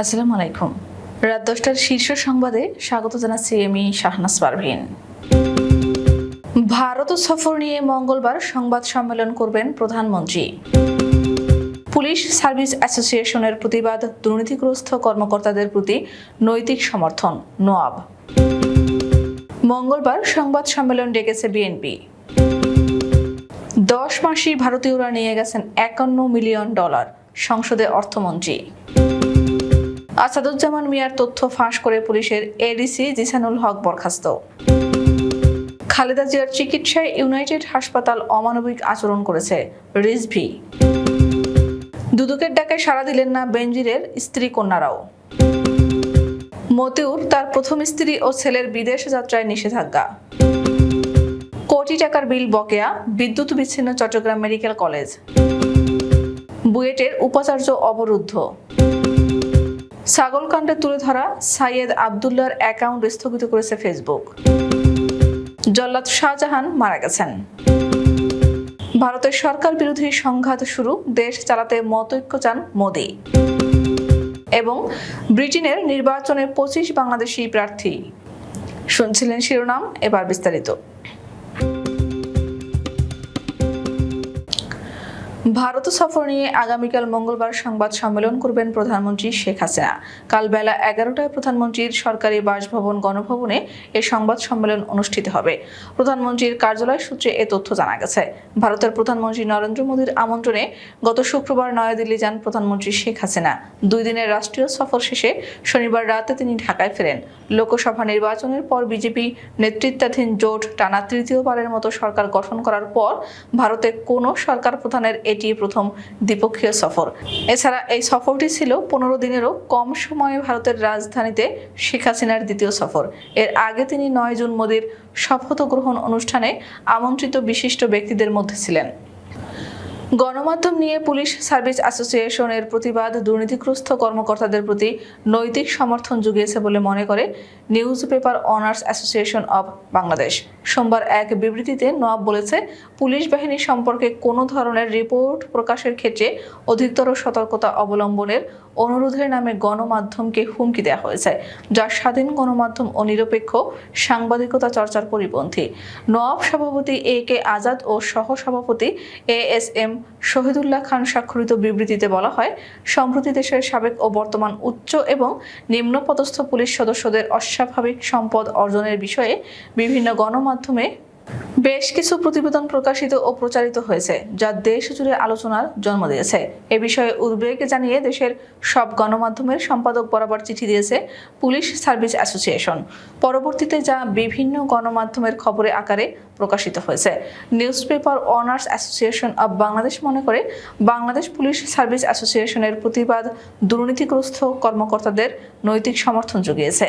আসসালামু আলাইকুম। রাত দশটার শীর্ষ সংবাদে স্বাগত জানাচ্ছি আমি শাহনাজ পারভিন। ভারত সফর নিয়ে মঙ্গলবার সংবাদ সম্মেলন করবেন প্রধানমন্ত্রী। পুলিশ সার্ভিস অ্যাসোসিয়েশনের প্রতিবাদ দুর্নীতিগ্রস্ত কর্মকর্তাদের প্রতি নৈতিক সমর্থন, নোয়াব। মঙ্গলবার সংবাদ সম্মেলন ডেকেছে বিএনপি। দশ মাসই ভারতীয়রা নিয়ে গেছেন একান্ন মিলিয়ন ডলার সংসদে অর্থমন্ত্রী। আসাদুজ্জামান মিয়ার তথ্য ফাঁস করে পুলিশের এডিসি জিসানুল হক বরখাস্ত। খালেদা জিয়ার চিকিৎসায় ইউনাইটেড হাসপাতাল অমানবিক আচরণ করেছে রিজভি। দুদকের ডাকে সাড়া দিলেন না বেনজিরের স্ত্রী কন্যারাও। মতিউর তার প্রথম স্ত্রী ও ছেলের বিদেশ যাত্রায় নিষেধাজ্ঞা। কোটি টাকার বিল বকেয়া, বিদ্যুৎ বিচ্ছিন্ন চট্টগ্রাম মেডিকেল কলেজ। বুয়েটের উপাচার্য অবরুদ্ধ। ছাগলকাণ্ডে তুলে ধরা সাইয়েদ আবদুল্লার অ্যাকাউন্ট স্থগিত করেছে ফেসবুক। জল্লাদ শাহজাহান মারা গেছেন। ভারতের সরকার বিরোধী সংঘাত শুরু, দেশ চালাতে মতৈক্য চান মোদী। এবং ব্রিটেনের নির্বাচনে পঁচিশ বাংলাদেশি প্রার্থী। শুনছিলেন শিরোনাম, এবার বিস্তারিত। ভারত সফর নিয়ে আগামীকাল মঙ্গলবার সংবাদ সম্মেলন করবেন প্রধানমন্ত্রী শেখ হাসিনা। কাল বেলা এগারোটায় প্রধানমন্ত্রীর সরকারি বাসভবন গণভবনে এ সংবাদ সম্মেলন অনুষ্ঠিত হবে। প্রধানমন্ত্রীর কার্যালয় সূত্রে এ তথ্য জানা গেছে। ভারতের প্রধানমন্ত্রী নরেন্দ্র মোদীর আমন্ত্রণে গত শুক্রবার নয়াদিল্লি যান প্রধানমন্ত্রী শেখ হাসিনা। দুই দিনের রাষ্ট্রীয় সফর শেষে শনিবার রাতে তিনি ঢাকায় ফেরেন। লোকসভা নির্বাচনের পর বিজেপি নেতৃত্বাধীন জোট টানা তৃতীয়বারের মতো সরকার গঠন করার পর ভারতে কোনো সরকার প্রধানের এটি প্রথম দ্বিপক্ষীয় সফর। এছাড়া এই সফরটি ছিল পনেরো দিনেরও কম সময়ে ভারতের রাজধানীতে শেখ হাসিনার দ্বিতীয় সফর। এর আগে তিনি নয় জুন মোদীর শপথ গ্রহণ অনুষ্ঠানে আমন্ত্রিত বিশিষ্ট ব্যক্তিদের মধ্যে ছিলেন। গণমাধ্যম নিয়ে পুলিশ সার্ভিস অ্যাসোসিয়েশনের প্রতিবাদ দুর্নীতিগ্রস্ত কর্মকর্তাদের প্রতি নৈতিক সমর্থন জুগিয়েছে বলে মনে করে news paper honours association of Bangladesh. সোমবার এক বিবৃতিতে নওয়াব বলেছে, পুলিশ বাহিনী সম্পর্কে কোনো ধরনের রিপোর্ট প্রকাশের ক্ষেত্রে অধিকতর সতর্কতা অবলম্বনের অনুরোধের নামে গণমাধ্যমকে হুমকি দেওয়া হয়েছে, যা স্বাধীন গণমাধ্যম ও নিরপেক্ষ সাংবাদিকতা চর্চার পরিপন্থী। নওয়াব সভাপতি এ কে আজাদ ও সহ সভাপতি A S M Shahidullah Khan স্বাক্ষরিত বিবৃতিতে বলা হয়, সম্প্রতি দেশের সাবেক ও বর্তমান উচ্চ এবং নিম্নপদস্থ পুলিশ সদস্যদের অস্বাভাবিক সম্পদ অর্জনের বিষয়ে বিভিন্ন গণমাধ্যমে বেশ কিছু প্রতিবেদন প্রকাশিত ও প্রচারিত হয়েছে, যা দেশ জুড়ে আলোচনার জন্ম দিয়েছে। এ বিষয়ে উদ্বেগ জানিয়ে দেশের সব গণমাধ্যমের সম্পাদক বরাবর চিঠি দিয়েছে পুলিশ সার্ভিস অ্যাসোসিয়েশন। পরবর্তীতে যা বিভিন্ন গণমাধ্যমের খবরে আকারে প্রকাশিত হয়েছে। News paper honours association of Bangladesh মনে করে, বাংলাদেশ পুলিশ সার্ভিস অ্যাসোসিয়েশনের প্রতিবাদ দুর্নীতিগ্রস্ত কর্মকর্তাদের নৈতিক সমর্থন জুগিয়েছে।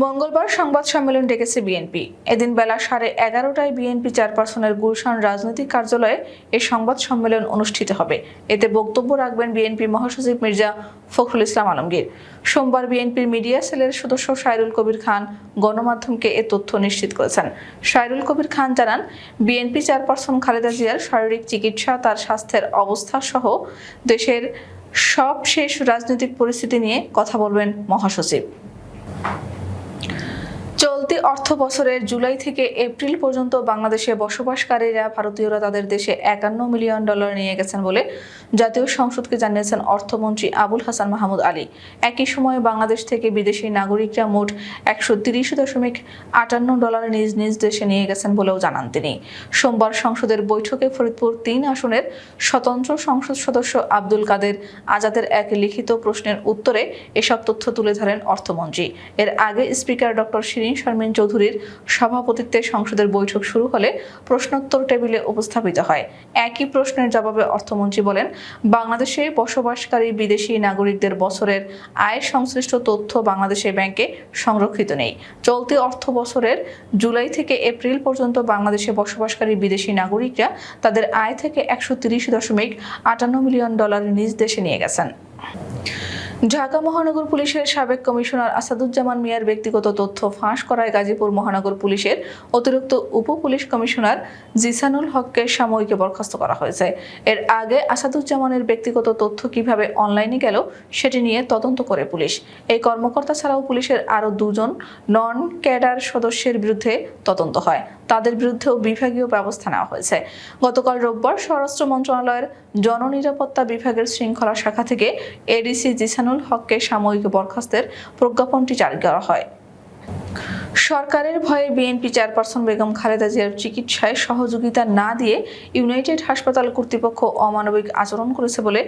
মঙ্গলবার সংবাদ সম্মেলন ডেকেছে বিএনপি। এদিন বেলা সাড়ে এগারোটায় বিএনপি চেয়ারপারসনের গুলশান রাজনৈতিক কার্যালয়ে এ সংবাদ সম্মেলন অনুষ্ঠিত হবে। এতে বক্তব্য রাখবেন বিএনপি মহাসচিব মির্জা ফখরুল ইসলাম আলমগীর। সোমবার বিএনপির মিডিয়া সেলের সদস্য সাইরুল কবির খান গণমাধ্যমকে এ তথ্য নিশ্চিত করেছেন। সাইরুল কবির খান জানান, বিএনপি চেয়ারপারসন খালেদা জিয়ার শারীরিক চিকিৎসা, তার স্বাস্থ্যের অবস্থা সহ দেশের সব শেষ রাজনৈতিক পরিস্থিতি নিয়ে কথা বলবেন মহাসচিব। অর্থ বছরের জুলাই থেকে এপ্রিল পর্যন্ত বাংলাদেশে বসবাসকারীরা ভারতীয়রা তাদের দেশে একান্ন মিলিয়ন ডলার নিয়ে গেছেন বলে জাতীয় সংসদকে জানিয়েছেন অর্থমন্ত্রী আবুল হাসান মাহমুদ আলী। একই সময়ে বাংলাদেশ থেকে বিদেশি নাগরিকরা মোট একশো তিরিশ দশমিক আটান্ন ডলার নিজ নিজ দেশে নিয়ে গেছেন বলেও জানান তিনি। সোমবার সংসদের বৈঠকে ফরিদপুর তিন আসনের স্বতন্ত্র সংসদ সদস্য আব্দুল কাদের আজাদের এক লিখিত প্রশ্নের উত্তরে এসব তথ্য তুলে ধরেন অর্থমন্ত্রী। এর আগে স্পিকার ডক্টর শিরিন শারমিন চৌধুরীর সভাপতিত্বে সংসদের বৈঠক শুরু হলে প্রশ্নোত্তর টেবিলে উপস্থাপিত হয়। একই প্রশ্নের জবাবে অর্থমন্ত্রী বলেন, বাংলাদেশে বসবাসকারী বিদেশি নাগরিকদের বছরের আয় সংশ্লিষ্ট তথ্য বাংলাদেশে ব্যাংকে সংরক্ষিত নেই। চলতি অর্থ বছরের জুলাই থেকে এপ্রিল পর্যন্ত বাংলাদেশে বসবাসকারী বিদেশি নাগরিকরা তাদের আয় থেকে একশো দশমিক আটান্ন মিলিয়ন ডলার নিজ দেশে নিয়ে গেছেন। ঢাকা মহানগর পুলিশের সাবেক কমিশনার আসাদুজ্জামান মিয়ার ব্যক্তিগত তথ্য ফাঁস করায় গাজীপুর মহানগর পুলিশের অতিরিক্ত উপ পুলিশ কমিশনার জিসানুল হককে সাময়িকে বরখাস্ত করা হয়েছে। এর আগে আসাদুজ্জামানের ব্যক্তিগত তথ্য কীভাবে অনলাইনে গেল সেটি নিয়ে তদন্ত করে পুলিশ। এই কর্মকর্তা ছাড়াও পুলিশের আরও দুজন নন ক্যাডার সদস্যের বিরুদ্ধে তদন্ত হয়। তাদের বিরুদ্ধেও বিভাগীয় ব্যবস্থা নেওয়া হয়েছে। গতকাল রোববার স্বরাষ্ট্র মন্ত্রণালয়ের জননিরাপত্তা বিভাগের শৃঙ্খলা শাখা থেকে এডিসি জিসানুল হককে সাময়িক বরখাস্তের প্রজ্ঞাপনটি জারি করা হয়। সরকারের ভয়ে বিএনপি চেয়ারপারসন বেগম খালেদা জিয়ার চিকিৎসায় সহযোগিতা না দিয়ে ইউনাইটেড হাসপাতাল কর্তৃপক্ষ অমানবিক আচরণ করেছে বলে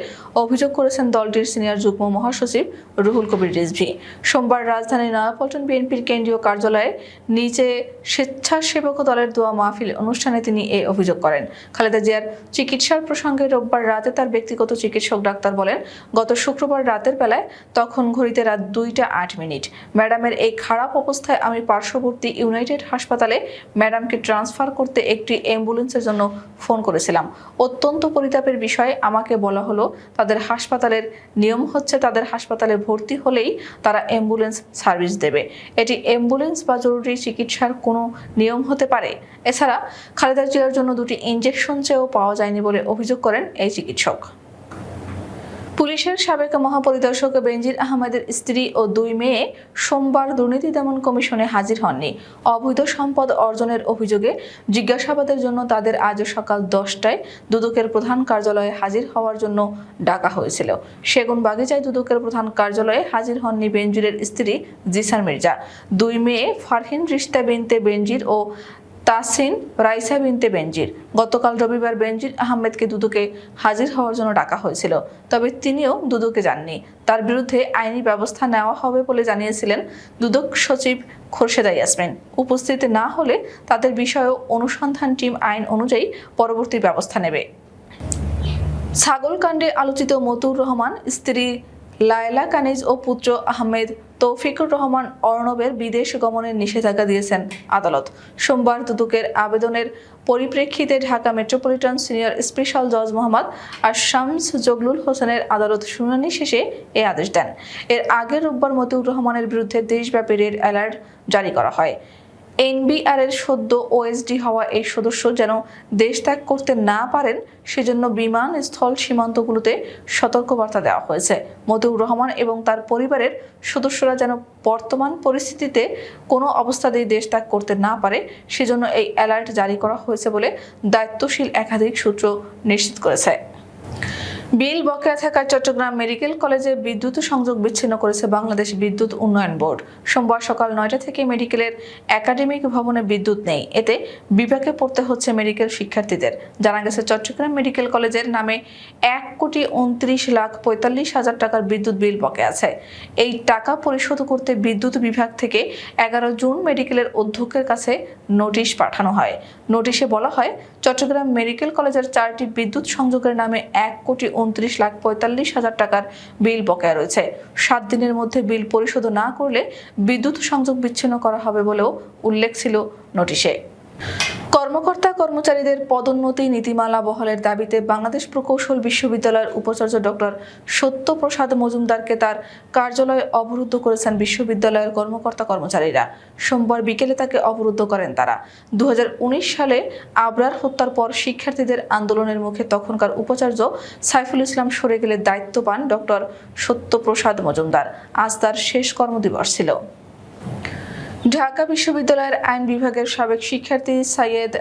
অভিযোগ করেছেন দলটির সিনিয়র যুগ্ম মহাসচিব রুহুল কবির রিজভি। সোমবার রাজধানীর নয়াপল্টন বিএনপির কেন্দ্রীয় কার্যালয়ে নিচে স্বেচ্ছাসেবক দলের দোয়া মাহফিল অনুষ্ঠানে তিনি এ অভিযোগ করেন। খালেদা জিয়ার চিকিৎসার প্রসঙ্গে রোববার রাতে তার ব্যক্তিগত চিকিৎসক ডাক্তার বলেন, গত শুক্রবার রাতের বেলায় তখন ঘড়িতে রাত দুইটা আট মিনিট। ম্যাডামের এই খারাপ অবস্থায় আমি পার্শ্ববর্তী ইউনাইটেড হাসপাতালে ম্যাডামকে ট্রান্সফার করতে একটি অ্যাম্বুলেন্সের জন্য ফোন করেছিলাম। অত্যন্ত পরিতাপের বিষয়ে, আমাকে বলা হলো, তাদের হাসপাতালের নিয়ম হচ্ছে তাদের হাসপাতালে ভর্তি হলেই তারা অ্যাম্বুলেন্স সার্ভিস দেবে। এটি অ্যাম্বুলেন্স বা জরুরি চিকিৎসার কোনো নিয়ম হতে পারে? এছাড়া খালেদা জিয়ার জন্য দুটি ইঞ্জেকশন চেয়েও পাওয়া যায়নি বলে অভিযোগ করেন এই চিকিৎসক। পুলিশের সাবেক মহাপরিদর্শক বেনজির আহমেদের স্ত্রী ও দুই মেয়ে সোমবার দুর্নীতি দমন কমিশনে হাজির হননি। অবৈধ সম্পদ অর্জনের অভিযোগে জিজ্ঞাসাবাদের জন্য তাদের আজ সকাল দশটায় দুদকের প্রধান কার্যালয়ে হাজির হওয়ার জন্য ডাকা হয়েছিল। সেগুন বাগিচায় দুদকের প্রধান কার্যালয়ে হাজির হননি বেনজিরের স্ত্রী জিসান মির্জা। দুই মেয়ে ফারহিন রিস্তা বিনতে বেনজির ও তাসিন রাইসা বিনতে বেনজির। গতকাল রবিবার বেনজির আহমেদকে দুদকে হাজির হওয়ার জন্য ডাকা হয়েছিল, তবে তিনিও দুদকে যাননি। তার বিরুদ্ধে আইনি ব্যবস্থা নেওয়া হবে বলে জানিয়েছিলেন দুদক সচিব খোরশেদা ইয়াসমিন। উপস্থিত না হলে তাদের বিষয়েও অনুসন্ধান টিম আইন অনুযায়ী পরবর্তী ব্যবস্থা নেবে। ছাগলকাণ্ডে আলোচিত মতুর রহমান, স্ত্রী লায়লা কানিজ ও পুত্র আহমেদ তৌফিকুর রহমান অর্ণবের বিদেশ গমনের নিষেধাজ্ঞা দিয়েছেন আদালত। সোমবার দুদকের আবেদনের পরিপ্রেক্ষিতে ঢাকা মেট্রোপলিটন সিনিয়র স্পেশাল জজ মোহাম্মদ আর শামস জগলুল হোসেনের আদালত শুনানি শেষে এ আদেশ দেন। এর আগে রোববার মতিউর রহমানের বিরুদ্ধে দেশব্যাপী রেড অ্যালার্ট জারি করা হয়। এনবিআর এর সদ্য ওএসডি হওয়া এই সদস্য যেন দেশ ত্যাগ করতে না পারেন, সেজন্য বিমান স্থল সীমান্তগুলোতে সতর্কবার্তা দেওয়া হয়েছে। মতিউর রহমান এবং তার পরিবারের সদস্যরা যেন বর্তমান পরিস্থিতিতে কোনো অবস্থাতেই দেশ ত্যাগ করতে না পারে, সেজন্য এই অ্যালার্ট জারি করা হয়েছে বলে দায়িত্বশীল একাধিক সূত্র নিশ্চিত করেছে। বিল বকেয়া থাকায় চট্টগ্রাম মেডিকেল কলেজে বিদ্যুৎ সংযোগ বিচ্ছিন্ন করেছে বাংলাদেশ বিদ্যুৎ উন্নয়ন বোর্ড। সোমবার সকাল নয়টা থেকে মেডিকেলের একাডেমিক ভবনে বিদ্যুৎ নেই। এতে বিপাকে পড়তে হচ্ছে মেডিকেল শিক্ষার্থীদের। জানা গেছে, চট্টগ্রাম মেডিকেল কলেজের নামে এক কোটি উনত্রিশ লাখ পঁয়তাল্লিশ হাজার টাকার বিদ্যুৎ বিল বকে আছে। এই টাকা পরিশোধ করতে বিদ্যুৎ বিভাগ থেকে এগারো জুন মেডিকেলের অধ্যক্ষের কাছে নোটিশ পাঠানো হয়। নোটিশে বলা হয়, চট্টগ্রাম মেডিকেল কলেজের চারটি বিদ্যুৎ সংযোগের নামে এক কোটি উনত্রিশ লাখ পঁয়তাল্লিশ হাজার টাকার বিল বকেয়া রয়েছে। সাত দিনের মধ্যে বিল পরিশোধ না করলে বিদ্যুৎ সংযোগ বিচ্ছিন্ন করা হবে বলেও উল্লেখ ছিল নোটিশে। কর্মকর্তা কর্মচারীদের পদোন্নতি নীতিমালা বহালের দাবিতে বাংলাদেশ প্রকৌশল বিশ্ববিদ্যালয়ের উপাচার্য ডক্টর সত্যপ্রসাদ মজুমদারকে তার কার্যালয়ে অবরুদ্ধ করেছেন বিশ্ববিদ্যালয়ের কর্মকর্তা কর্মচারীরা। সোমবার বিকেলে তাকে অবরুদ্ধ করেন তারা। দু হাজার উনিশ সালে আবরার হত্যার পর শিক্ষার্থীদের আন্দোলনের মুখে তখনকার উপাচার্য সাইফুল ইসলাম সরে গেলে দায়িত্ব পান ডক্টর সত্যপ্রসাদ মজুমদার। আজ তার শেষ কর্মদিবস ছিল। ঢাকা বিশ্ববিদ্যালয়ের আইন বিভাগের সাবেক শিক্ষার্থী সাইয়েদ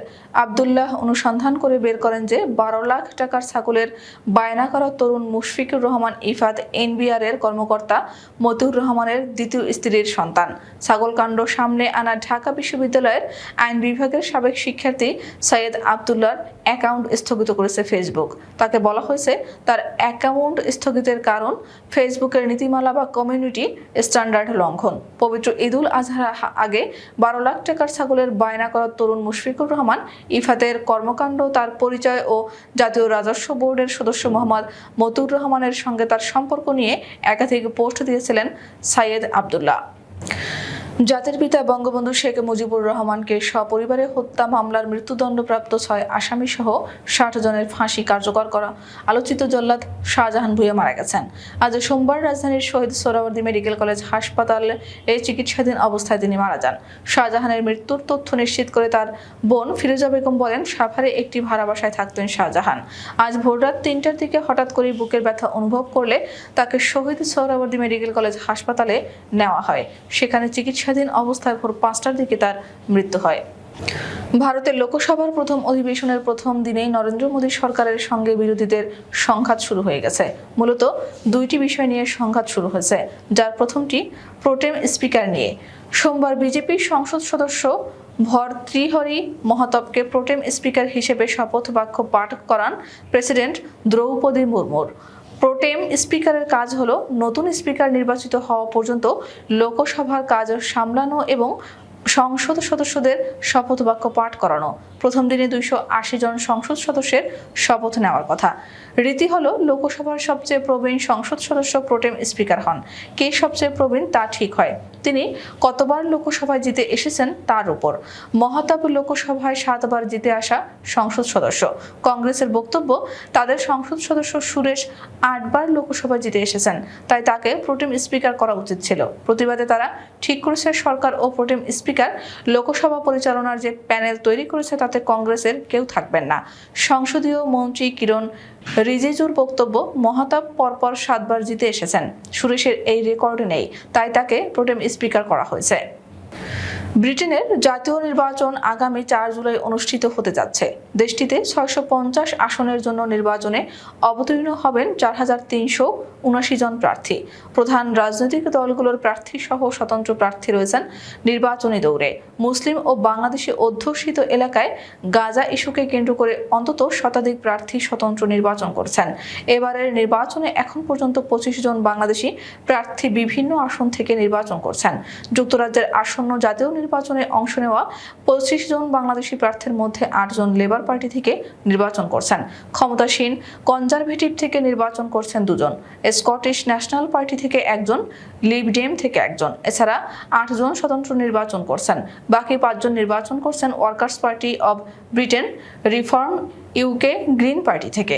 আবদুল্লাহ অনুসন্ধান করে বের করেন যে বারো লাখ টাকার ছাগলের বায়না করা তরুণ মুশফিকুর রহমান ইফাত এনবিআর এর কর্মকর্তা মতিউর রহমানের দ্বিতীয় স্ত্রীর সন্তান। ছাগলকাণ্ড সামনে আনা ঢাকা বিশ্ববিদ্যালয়ের আইন বিভাগের সাবেক শিক্ষার্থী সৈয়দ আবদুল্লার অ্যাকাউন্ট স্থগিত করেছে ফেসবুক। তাকে বলা হয়েছে তার অ্যাকাউন্ট স্থগিতের কারণ ফেসবুকের নীতিমালা বা কমিউনিটি স্ট্যান্ডার্ড লঙ্ঘন। পবিত্র ঈদুল আজহার আগে বারো লাখ টাকার ছাগলের বায়না করা তরুণ মুশফিকুর রহমান, ইফাতের কর্মকাণ্ড, তার পরিচয় ও জাতীয় রাজস্ব বোর্ডের সদস্য মোহাম্মদ মতুর রহমানের সঙ্গে তার সম্পর্ক নিয়ে একাধিক পোস্ট দিয়েছিলেন সাইয়েদ আবদুল্লাহ। জাতির পিতা বঙ্গবন্ধু শেখ মুজিবুর রহমানকে সপরিবারে হত্যা মামলার মৃত্যুদণ্ডপ্রাপ্ত ছয় আসামি সহ ষাট জনের ফাঁসি কার্যকর করা। আলোচিত জল্লাদ শাহজাহান ভুঁইয়া মারা গেছেন। আজ সোমবার রাজধানীর শহীদ সোহরাওয়ার্দী মেডিকেল কলেজ হাসপাতালে এই চিকিৎসাধীন অবস্থায় তিনি মারা যান। শাহজাহানের মৃত্যুর তথ্য নিশ্চিত করে তার বোন ফিরোজা বেগম বলেন, সাভারে একটি ভাড়া বাসায় থাকতেন শাহজাহান। আজ ভোররাত তিনটার দিকে হঠাৎ করে বুকের ব্যথা অনুভব করলে তাকে শহীদ সোহরাওয়ার্দী মেডিকেল কলেজ হাসপাতালে নেওয়া হয়। সেখানে চিকিৎসাধীন অবস্থায় ভোর পাঁচটার দিকে তার মৃত্যু হয়। ভারতের লোকসভার প্রথম অধিবেশনের প্রথম দিনেই নরেন্দ্র মোদী সরকারের সঙ্গে বিরোধীদের সংঘাত শুরু হয়ে গেছে। মূলত দুইটি বিষয় নিয়ে সংঘাত শুরু হয়েছে, যার প্রথমটি প্রোটেম স্পিকার নিয়ে। সোমবার বিজেপির সংসদ সদস্য ভর্তৃহরি মহতাবকে প্রোটেম স্পিকার হিসেবে শপথ বাক্য পাঠ করান প্রেসিডেন্ট দ্রৌপদী মুর্মুর। প্রোটেম স্পিকারের কাজ হল নতুন স্পিকার নির্বাচিত হওয়া পর্যন্ত লোকসভার কাজ সামলানো এবং সংসদ সদস্যদের শপথ বাক্য পাঠ করানো। প্রথম দিনে দুইশো আশি জন সংসদ সদস্যের শপথ নেওয়ার কথা। রীতি হলো লোকসভার সবচেয়ে প্রবীণ সংসদ সদস্য প্রোটেম স্পিকার হন। কে সবচেয়ে প্রবীণ তা ঠিক হয়? তিনি কতবার লোকসভায় জিতে এসেছেন তার উপর। মহাতাব লোকসভায় সাতবার জিতে আসা সংসদ সদস্য। কংগ্রেসের বক্তব্য, তাদের সংসদ সদস্য সুরেশ আটবার লোকসভায় জিতে এসেছেন। তাই তাকে প্রোটেম স্পিকার করা উচিত ছিল। প্রতিবাদে তারা ঠিক করেছে সরকার ও প্রোটেম স্পিকার। লোকসভা পরিচালনার যে প্যানেল তৈরি করেছে তাতে কংগ্রেসের কেউ থাকবেন না। সংসদীয় মন্ত্রী কিরণ রিজিজুর বক্তব্য, মহাতাব পরপর সাতবার জিতে এসেছেন। সুরেশের এই রেকর্ড নেই। তাই তাকে প্রোটেম স্পিকার করা হয়েছে। ব্রিটেনের জাতীয় নির্বাচন আগামী চার জুলাই অনুষ্ঠিত হতে যাচ্ছে। দেশটিতে ছয়শো পঞ্চাশ আসনের জন্য নির্বাচনে অবতীর্ণ হবেন চার হাজার তিনশো উনাশি জন প্রার্থী। প্রধান রাজনৈতিক দলগুলোর প্রার্থী সহ স্বতন্ত্র প্রার্থী রয়েছেন নির্বাচনী দৌড়ে। মুসলিম ও বাংলাদেশি অধ্যুষিত এলাকায় গাজা ইস্যুকে কেন্দ্র করে অন্তত শতাধিক প্রার্থী স্বতন্ত্র নির্বাচন করছেন। এবারের নির্বাচনে এখন পর্যন্ত পঁচিশ জন বাংলাদেশি প্রার্থী বিভিন্ন আসন থেকে নির্বাচন করছেন। যুক্তরাজ্যের আসন্ন জাতীয় নির্বাচনে অংশ নেওয়া পঁচিশ জন বাংলাদেশি প্রার্থীর মধ্যে আটজন লেবার পার্টি থেকে নির্বাচন করছেন। ক্ষমতাসীন কনজারভেটিভ থেকে নির্বাচন করছেন দুজন। স্কটিশ ন্যাশনাল পার্টি থেকে একজন লিভ ডেম থেকে একজন। এছাড়া আটজন স্বতন্ত্র নির্বাচন করছেন। বাকি পাঁচজন নির্বাচন করছেন Workers Party of Britain, Reform UK Green Party থেকে।